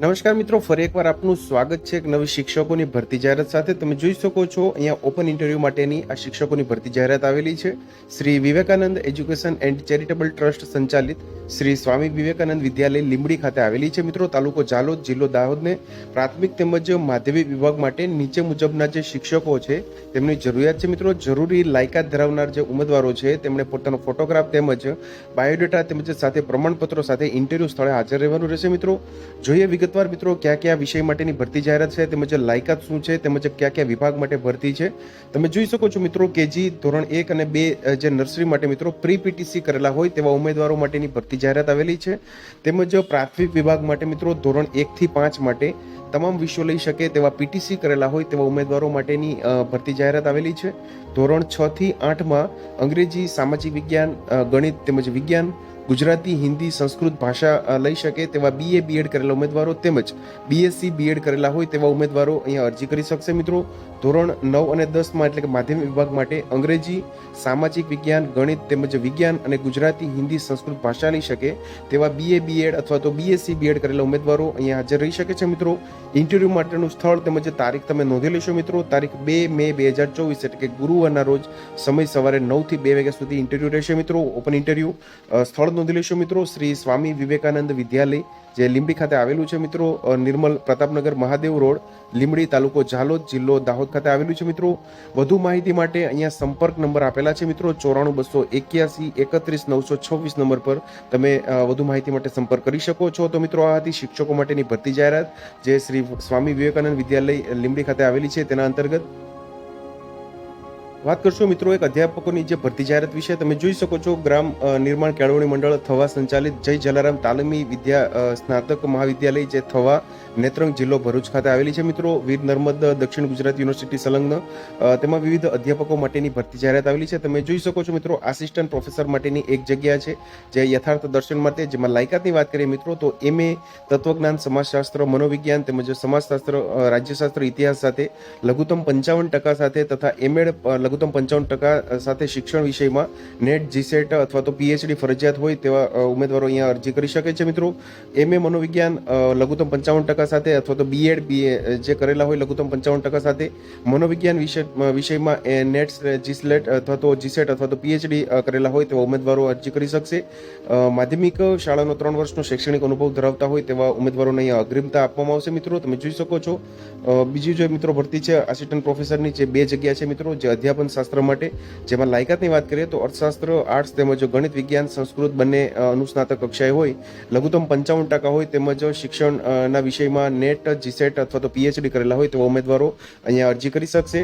નમસ્કાર મિત્રો, ફરી એકવાર આપનું સ્વાગત છે એક નવી શિક્ષકોની ભરતી જાહેરાત સાથે. તમે જોઈ શકો છો, અહીંયા ઓપન ઇન્ટરવ્યૂ માટેની આ શિક્ષકોની ભરતી જાહેરાત આવેલી છે. Shri Vivekanand education and charitable trust સંચાલિત શ્રી સ્વામી વિવેકાનંદ વિદ્યાલય લીંબડી ખાતે આવેલી છે. મિત્રો, તાલુકો જાલોદ જિલ્લો દાહોદને પ્રાથમિક તેમજ માધ્યમિક વિભાગ માટે નીચે મુજબના જે શિક્ષકો છે, તેમની જરૂરિયાત છે. મિત્રો, જરૂરી લાયકાત ધરાવનાર જે ઉમેદવારો છે, તેમણે પોતાનો ફોટોગ્રાફ તેમજ બાયોડેટા તેમજ સાથે પ્રમાણપત્રો સાથે ઇન્ટરવ્યૂ સ્થળે હાજર રહેવાનું રહેશે. મિત્રો, જોઈએ વિગતવાર મિત્રો કયા કયા વિષય માટેની ભરતી જાહેરાત છે, તેમજ લાયકાત શું છે, તેમજ કયા કયા વિભાગ માટે ભરતી છે, તમે જોઈ શકો છો મિત્રો કેજી ધોરણ એક અને બે જે નર્સરી માટે મિત્રો પ્રી પીટીસી કરેલા હોય તેવા ઉમેદવારો માટેની ભરતી જાહેરાત આવેલી છે. તેમજ પ્રાથમિક વિભાગ માટે મિત્રો ધોરણ એકથી પાંચ માટે તમામ વિષયો લઈ શકે તેવા પીટીસી કરેલા હોય તેવા ઉમેદવારો માટેની ભરતી જાહેરાત આવેલી છે. ધોરણ છ થી આઠમાં અંગ્રેજી, સામાજિક વિજ્ઞાન ગણિત તેમજ વિજ્ઞાન ગુજરાતી, હિન્દી, સંસ્કૃત ભાષા લઈ શકે તેવા બીએ બીએડ કરેલા ઉમેદવારો તેમજ બીએસસી બીએડ કરેલા હોય તેવા ઉમેદવારો અહીંયા અરજી કરી શકશે મિત્રો. ધોરણ નવ અને દસમાં એટલે કે માધ્યમિક વિભાગ માટે અંગ્રેજી, સામાજિક વિજ્ઞાન, ગણિત તેમજ વિજ્ઞાન અને ગુજરાતી, હિન્દી, સંસ્કૃત ભાષા લઈ શકે તેવા બીએ બીએડ અથવા તો બીએસસી બીએડ કરેલા ઉમેદવારો અહીંયા હાજર રહી શકે છે મિત્રો. ઇન્ટરવ્યૂ માટેનું સ્થળ તેમજ તારીખ તમે નોંધી લેશો મિત્રો. તારીખ બે મે બે હજાર ચોવીસ એટલે કે ગુરુવારના રોજ સમય સવારે નવથી બે વાગ્યા સુધી ઇન્ટરવ્યૂ રહેશે મિત્રો. ઓપન ઇન્ટરવ્યૂ સ્થળ નોંધી લેશો મિત્રો, શ્રી સ્વામી વિવેકાનંદ વિદ્યાલય, જે લીંબડી ખાતે આવેલું છે મિત્રો નિર્મલ પ્રતાપનગર મહાદેવ રોડ, લીંબડી તાલુકો ઝાલોદ જિલ્લો દાહોદ ખાતે આવેલું છે મિત્રો. વધુ માહિતી માટે અહીંયા સંપર્ક નંબર આપેલા છે મિત્રો, ચોરાણું બસો એક્યાસી એકત્રીસ નવસો છવ્વીસ નંબર પર તમે વધુ માહિતી માટે સંપર્ક કરી શકો છો. તો મિત્રો, આ હતી શિક્ષકો માટેની ભરતી જાહેરાત, જે શ્રી સ્વામી વિવેકાનંદ વિદ્યાલય લીંબડી ખાતે આવેલી છે. તેના અંતર્ગત વાત કરશો મિત્રો એક અધ્યાપકોની જે ભરતી જાહેરાત વિશે. તમે જોઈ શકો છો ગ્રામ નિર્માણ કેળવણી મંડળ થવા સંચાલિત જય જલારામ તાલીમી વિદ્યા સ્નાતક મહાવિદ્યાલય જે થવા નેત્રંગ જિલ્લો ભરૂચ ખાતે આવેલી છે. મિત્રો, વીર નર્મદ દક્ષિણ ગુજરાત યુનિવર્સિટી સંલગ્ન તેમાં વિવિધ અધ્યાપકો માટેની ભરતી જાહેરાત આવેલી છે. તમે જોઈ શકો છો મિત્રો, આસિસ્ટન્ટ પ્રોફેસર માટેની એક જગ્યા છે, જે યથાર્થ દર્શન માટે, જેમાં લાયકાતની વાત કરીએ મિત્રો, તો એમએ તત્વજ્ઞાન, સમાજશાસ્ત્ર, મનોવિજ્ઞાન તેમજ સમાજશાસ્ત્ર રાજ્યશાસ્ત્ર, ઇતિહાસ સાથે લઘુત્તમ પંચાવન ટકા સાથે તથા એમએડ લઘુત્તમ પંચાવન ટકા સાથે શિક્ષણ વિષયમાં નેટ જીસેટ અથવા તો પીએચડી ફરજિયાત હોય તેવા ઉમેદવારો અહીંયા અરજી કરી શકે છે મિત્રો. એમએ મનોવિજ્ઞાન અ, લઘુત્તમ પંચાવન ટકા સાથે અથવા તો બીએડ બીએ જે કરેલા હોય લઘુત્તમ પંચાવન ટકા સાથે મનોવિજ્ઞાન વિષય વિષયમાં એ નેટ જીસલેટ અથવા તો જીસેટ અથવા તો પીએચડી કરેલા હોય તેવા ઉમેદવારો અરજી કરી શકશે. માધ્યમિક શાળાનો ત્રણ વર્ષનો શૈક્ષણિક અનુભવ ધરાવતા હોય તેવા ઉમેદવારોને અહીંયા અગ્રિમતા આપવામાં આવશે મિત્રો. તમે જોઈ શકો છો. બીજી જે મિત્રો ભરતી છે આસિસ્ટન્ટ પ્રોફેસરની જે બે જગ્યા છે મિત્રો જે અધ્યાપન શાસ્ત્ર માટે. જેમાં લાયકાતની વાત કરીએ તો અર્થશાસ્ત્ર, આર્ટ્સ તેમજ ગણિત, વિજ્ઞાન, સંસ્કૃત બંને અનુસ્નાતક કક્ષાએ હોય. લઘુત્તમ પંચાવન ટકા હોય તેમજ શિક્ષણના વિષયમાં નેટ, જીસેટ અથવા તો પીએચડી કરેલા હોય તેવા ઉમેદવારો અહીંયા અરજી કરી શકશે.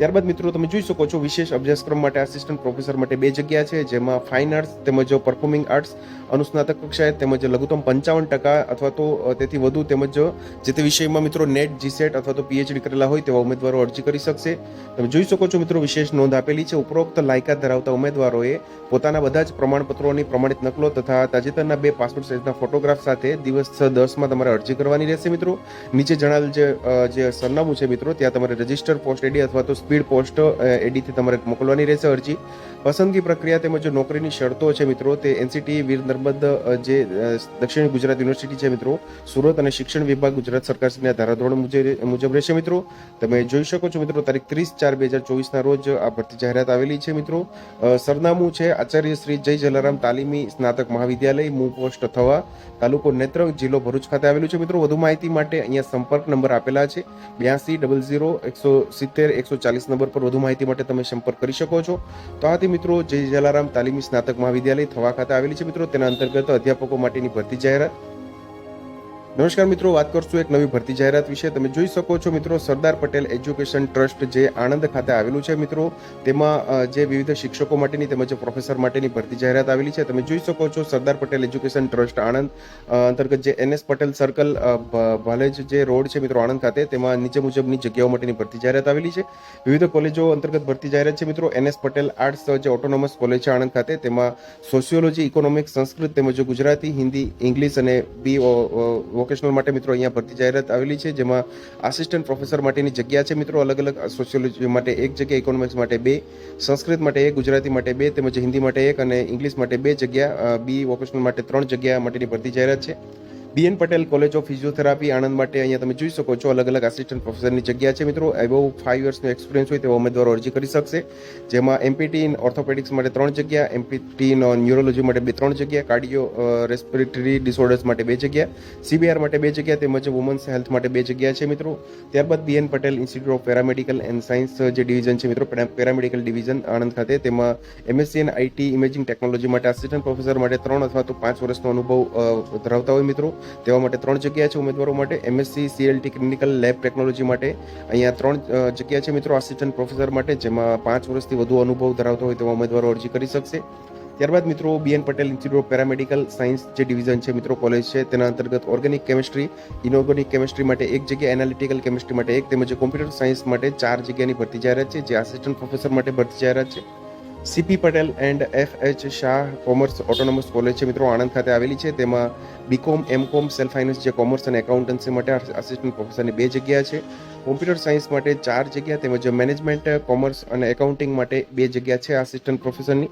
ત્યારબાદ મિત્રો તમે જોઈ શકો છો વિશેષ અભ્યાસક્રમ માટે આસિસ્ટન્ટ પ્રોફેસર માટે બે જગ્યા છે, જેમાં ફાઇન આર્ટ્સ તેમજ પરફોર્મિંગ આર્ટ્સ અનુસ્નાતક કક્ષાએ તેમજ લઘુત્તમ પંચાવન ટકા અથવા તો તેથી વધુ તેમજ, જે તે વિષયમાં મિત્રો નેટ જીસેટ અથવા તો પીએચડી કરેલા હોય તેવા ઉમેદવારો અરજી કરી શકશે. તમે જોઈ શકો છો મિત્રો વિશેષ નોંધ આપેલી છે, ઉપરોક્ત લાયકાત ધરાવતા ઉમેદવારોએ પોતાના બધા જ પ્રમાણપત્રોની પ્રમાણિત નકલો તથા તાજેતરના બે પાસપોર્ટ સાઇઝના ફોટોગ્રાફ સાથે દિવસ દસમાં તમારે અરજી કરવાની રહેશે મિત્રો. નીચે જણાવેલ જે જે સરનામું છે મિત્રો, ત્યાં તમારે રજિસ્ટર પોસ્ટ એડી અથવા તો સ્પીડ પોસ્ટ એડીથી તમારે મોકલવાની રહેશે અરજી. પસંદગી પ્રક્રિયા તેમજ નોકરીની શરતો છે મિત્રો, તે એનસીટી વીર નર્મદ જે દક્ષિણ ગુજરાત યુનિવર્સિટી છે મિત્રો, સુરત અને શિક્ષણ વિભાગ ગુજરાત સરકારના ધારાધોરણ મુજબ મુજબ રહેશે મિત્રો. તમે જોઈ શકો છો મિત્રો, તારીખ ત્રીસ ચાર બે હજાર ચોવીસના રોજ આ ભરતી જાહેરાત આવેલી છે મિત્રો. સરનામું છે આચાર્ય શ્રી જય જલારામ તાલીમી સ્નાતક મહાવિદ્યાલય, મૂ પોસ્ટ થવા, તાલુકો નેત્રંગ જિલ્લો ભરૂચ ખાતે આવેલું છે મિત્રો. વધુ માહિતી માટે અહીંયા સંપર્ક નંબર આપેલા છે. બ્યાસી ડબલ ઝીરો, એકસો સિત્તેર, એકસો ચાલીસ નંબર પર વધુ માહિતી માટે તમે સંપર્ક કરી શકો છો. તો આથી મિત્રો, જય જલારામ. તાલીમી સ્નાતક મહાવિદ્યાલય થવા ખાતે આવેલી છે મિત્રો. તેના અંતર્ગત અધ્યાપકો માટેની ભરતી જાહેરાત નમસ્કાર મિત્રો, વાત કરશું એક નવી ભરતી જાહેરાત વિશે. તમે જોઈ શકો છો મિત્રો, સરદાર પટેલ એજ્યુકેશન ટ્રસ્ટ જે આણંદ ખાતે આવેલું છે મિત્રો, તેમાં જે વિવિધ શિક્ષકો માટેની તેમજ પ્રોફેસર માટેની ભરતી જાહેરાત આવેલી છે. તમે જોઈ શકો છો, સરદાર પટેલ એજ્યુકેશન ટ્રસ્ટ આણંદ અંતર્ગત જે એનએસ પટેલ સર્કલ ભાલેજ જે રોડ છે મિત્રો આણંદ ખાતે, તેમાં નીચે મુજબની જગ્યાઓ માટેની ભરતી જાહેરાત આવેલી છે. વિવિધ કોલેજો અંતર્ગત ભરતી જાહેરાત છે મિત્રો એનએસ પટેલ આર્ટ્સ જે ઓટોનોમસ કોલેજ છે આણંદ ખાતે, તેમાં સોશિયોલોજી, ઇકોનોમિક્સ, સંસ્કૃત તેમજ ગુજરાતી, હિન્દી, ઇંગ્લિશ અને બી વોકેશનલ માટે મિત્રો અહીંયા ભરતી જાહેરાત આવેલી છે, જેમાં આસિસ્ટન્ટ પ્રોફેસર માટેની જગ્યા છે મિત્રો, અલગ અલગ સોશિયોલોજી માટે એક જગ્યા ઇકોનોમિક્સ માટે બે, સંસ્કૃત માટે એક, ગુજરાતી માટે બે, તેમજ હિન્દી માટે એક અને ઇંગ્લિશ માટે બે જગ્યા બી વોકેશનલ માટે ત્રણ જગ્યા માટેની ભરતી જાહેરાત છે. BN Patel college of physiotherapy Anand માટે અહીંયા તમે જોઈ શકો છો અલગ અલગ આસિસ્ટન્ટ પ્રોફેસરની જગ્યા છે. મિત્રો એવો ફાઇવ યર્સનો એક્સપિરિયન્સ હોય તેવા ઉમેદવારો અરજી કરી શકશે. જેમાં એમપીટી ઇન ઓર્થોપેડિક્સ માટે ત્રણ જગ્યા એમપીટી ઇન ન્યુરોલોજી માટે બે, ત્રણ જગ્યા કાર્ડિયો રેસ્પિરેટરી ડિસઓર્ડર્સ માટે બે જગ્યા સીબીઆર માટે બે જગ્યા તેમજ વુમન્સ હેલ્થ માટે બે જગ્યા છે. મિત્રો, ત્યારબાદ BN Patel institute of paramedical and science જે ડિવિઝન છે, મિત્રો પેરામેડિકલ ડિવિઝન આણંદ ખાતે. તેમાં MSc and IT imaging technology માટે આસિસ્ટન્ટ પ્રોફેસર માટે ત્રણ અથવા તો પાંચ વર્ષનો અનુભવ ધરાવતા હોય, મિત્રો. તેવા માટે ત્રણ જગ્યા છે ઉમેદવારો માટે MSc CLT clinical lab technology માટે. અહીંયા ત્રણ જગ્યા છે મિત્રો આસિસ્ટન્ટ પ્રોફેસર માટે, જેમાં પાંચ વર્ષથી વધુ અનુભવ ધરાવતો હોય તેવા ઉમેદવારો અરજી કરી શકશે. ત્યારબાદ મિત્રો BN Patel institute of paramedical science જે ડિવિઝન છે મિત્રો કોલેજ છે, તેના અંતર્ગત ઓર્ગેનિક કેમિસ્ટ્રી ઇનઓર્ગેનિક કેમિસ્ટ્રી માટે એક જગ્યા એનાલિટિકલ કેમિસ્ટ્રી માટે એક, તેમજ કોમ્પ્યુટર સાયન્સ માટે ચાર જગ્યાની ભરતી જાહેરાત છે, જે આસિસ્ટન્ટ પ્રોફેસર માટે ભરતી જાહેરાત છે. CP Patel and F H Shah commerce autonomous college છે. મિત્રો, આણંદ ખાતે આવેલી છે. તેમાં બીકોમ, એમકોમ સેલ્ફ ફાઇનાન્સ જે કોમર્સ અને એકાઉન્ટન્સી માટે આસિસ્ટન્ટ પ્રોફેસરની બે જગ્યા છે. કોમ્પ્યુટર સાયન્સ માટે ચાર જગ્યા, તેમજ મેનેજમેન્ટ કોમર્સ અને એકાઉન્ટિંગ માટે બે જગ્યા છે આસિસ્ટન્ટ પ્રોફેસરની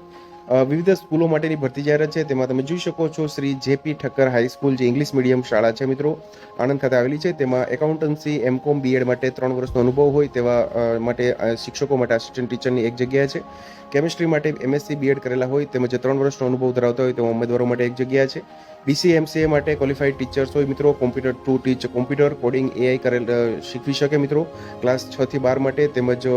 વિવિધ સ્કૂલો માટેની ભરતી જાહેરાત છે. તેમાં તમે જોઈ શકો છો Shri JP Thakkar high school જે ઇંગ્લિશ મીડિયમ શાળા છે મિત્રો. આણંદ ખાતે આવેલી છે. તેમાં એકાઉન્ટન્સી, એમકોમ, બીએડ માટે ત્રણ વર્ષનો અનુભવ હોય તેવા માટે શિક્ષકો માટે આસિસ્ટન્ટ ટીચરની એક જગ્યા છે. કેમિસ્ટ્રી માટે એમએસસી, બીએડ કરેલા હોય તેમજ ત્રણ વર્ષનો અનુભવ ધરાવતા હોય તેવા ઉમેદવારો માટે એક જગ્યા છે. બીસી, એમસીએ માટે ક્વોલિફાઈડ ટીચર્સ હોય મિત્રો. Computer to teach computer coding AI કરેલ શીખવી શકે મિત્રો. ક્લાસ છ થી બાર માટે તેમજ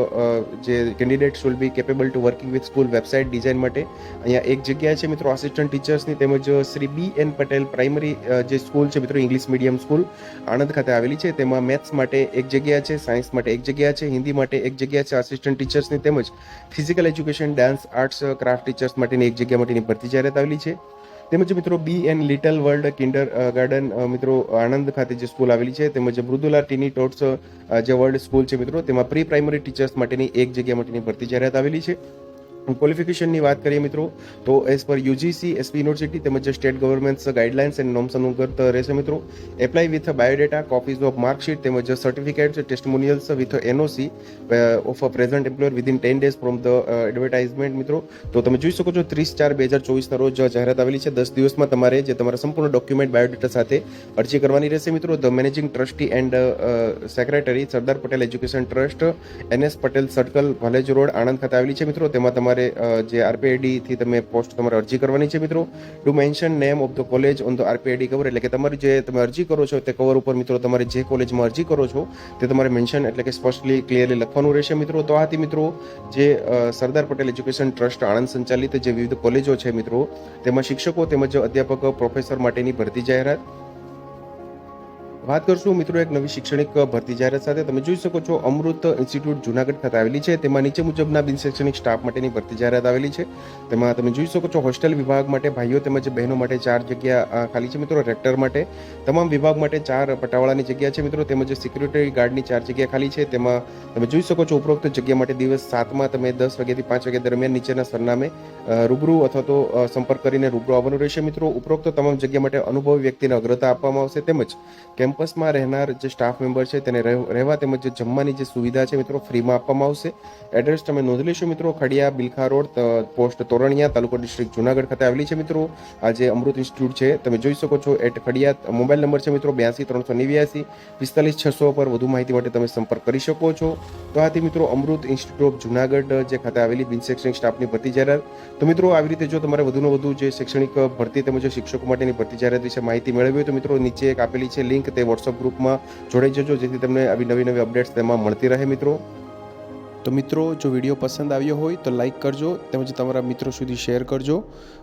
જે candidate should be capable to working with school website design માટે અહીંયા એક જગ્યા છે મિત્રો આસિસ્ટન્ટ ટીચર્સની તેમજ Shri B N Patel primary જે સ્કૂલ છે મિત્રો ઇંગ્લિશ મીડિયમ સ્કૂલ આણંદ ખાતે આવેલી છે. તેમાં મેથ્સ માટે એક જગ્યા છે સાયન્સ માટે એક જગ્યા છે, હિન્દી માટે એક જગ્યા છે આસિસ્ટન્ટ ટીચર્સની તેમજ physical education dance arts craft teachers માટેની એક જગ્યા માટેની ભરતી જાહેરાત આવેલી છે. તેમજ મિત્રો B N little world kindergarten મિત્રો આણંદ ખાતે જે સ્કૂલ આવેલી છે, તેમજ મૃદુલા ટીની ટોટ્સ જે વર્લ્ડ સ્કૂલ છે મિત્રો, તેમાં પ્રી પ્રાઇમરી ટીચર્સ માટેની એક જગ્યા માટેની ભરતી જાહેરાત આવેલી છે. ક્વોલિફિકેશનની વાત કરીએ મિત્રો, તો as per UGC SP university તેમજ state governments guidelines and norms અનુગત રહેશે મિત્રો apply with biodata copies of marksheet તેમજ certificates testimonials with NOC of a present employer within ten days from the advertisement મિત્રો. તો તમે જોઈ શકો છો ત્રીસ ચાર બે હજાર ચોવીસના રોજ જાહેરાત આવેલી છે. દસ દિવસમાં તમારે જે તમારા સંપૂર્ણ ડોક્યુમેન્ટ બાયોડેટા સાથે અરજી કરવાની રહેશે મિત્રો. The managing trustee and secretary Sardar Patel education trust NS Patel circle Bhalej road, Anand ખાતે આવેલી છે મિત્રો. તેમાં તમારે અ, જે આરપીઆઈડીથી તમે પોસ્ટ તમારે અરજી કરવાની છે મિત્રો. To mention name of the college on the RPAD cover એટલે કે તમારી જે તમે અરજી કરો છો તે કવર ઉપર મિત્રો તમારે જે કોલેજમાં અરજી કરો છો તે તમારે મેન્શન એટલે કે સ્પષ્ટલી ક્લિયરલી લખવાનું રહેશે મિત્રો. તો આથી મિત્રો જે સરદાર પટેલ એજ્યુકેશન ટ્રસ્ટ આણંદ સંચાલિત જે વિવિધ કોલેજો છે મિત્રો તેમાં શિક્ષકો તેમજ અધ્યાપક પ્રોફેસર માટેની ભરતી જાહેરાત વાત કરશું મિત્રો એક નવી શૈક્ષણિક ભરતી જાહેરાત સાથે. તમે જોઈ શકો છો અમૃત ઇન્સ્ટિટ્યૂટ જુનાગઢ ખાતે આવેલી છે. તેમાં નીચે મુજબના બિન શૈક્ષણિક સ્ટાફ માટેની ભરતી જાહેરાત આવેલી છે. તેમાં તમે જોઈ શકો છો હોસ્ટેલ વિભાગ માટે ભાઈઓ તેમજ બહેનો માટે ચાર જગ્યા ખાલી છે મિત્રો રેક્ટર માટે. તમામ વિભાગ માટે ચાર પટાવાળાની જગ્યા છે મિત્રો. તેમજ સિક્યુરિટી ગાર્ડની ચાર જગ્યા ખાલી છે. તેમાં તમે જોઈ શકો છો ઉપરોક્ત જગ્યા માટે દિવસ સાતમાં તમે દસ વાગ્યાથી પાંચ વાગ્યા દરમિયાન નીચેના સરનામે રૂબરૂ અથવા તો સંપર્ક કરીને રૂબરૂ આવવાનું રહેશે મિત્રો. ઉપરોક્ત તમામ જગ્યા માટે અનુભવી વ્યક્તિને અગ્રતા આપવામાં આવશે તેમજ કેમ્પસમાં રહેનાર જે સ્ટાફ મેમ્બર છે તેને રહેવ- તેમજ જે જમવાની જે સુવિધા છે મિત્રો ફ્રીમાં આપવામાં આવશે. એડ્રેસ તમે નોંધી લેશો મિત્રો. ખડિયા, બિલખા રોડ પોસ્ટ તોરણિયા, તાલુકો ડિસ્ટ્રિક્ટ જુનાગઢ ખાતે આવેલી છે મિત્રો. આ જે અમૃત ઇન્સ્ટિટ્યૂટ છે. તમે જોઈ શકો છો એટ ખડિયા મોબાઈલ નંબર છે મિત્રો, બ્યાસી, ત્રણસો નેવ્યાસી, પિસ્તાલીસ, છસો પર વધુ માહિતી માટે તમે સંપર્ક કરી શકો છો. તો આથી મિત્રો અમૃત ઇન્સ્ટિટ્યૂટ ઓફ જુનાગઢ જે ખાતે આવેલી બિન શૈક્ષણિક સ્ટાફની ભરતી જાહેરાત તો મિત્રો આવી રીતે જો તમારે વધુને વધુ જે શૈક્ષણિક ભરતી તેમજ શિક્ષકો માટેની ભરતી જાહેરાત વિશે માહિતી મેળવવી હોય તો મિત્રો નીચે એક આપેલી છે લિંક તે વોટ્સઅપ ગ્રુપમાં જોડાઈ જજો જેથી તમને આવી નવી નવી અપડેટ્સ તેમાં મળતી રહે મિત્રો. તો મિત્રો જો વીડિયો પસંદ આવ્યો હોય તો લાઇક કરજો તેમજ તમારા મિત્રો સુધી શેર કરજો.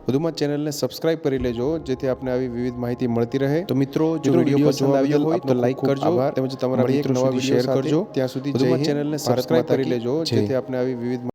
વધુમાં ચેનલને સબસ્ક્રાઇબ કરી લેજો જેથી આપને આવી વિવિધ માહિતી મળતી રહે. તો મિત્રો જો વીડિયો પસંદ આવ્યો હોય તો લાઇક કરજો તેમજ તમારા મિત્રો સુધી શેર કરજો. ત્યાં સુધી ચેનલને સબસ્ક્રાઇબ કરી લેજો જેથી આપને આવી વિવિધ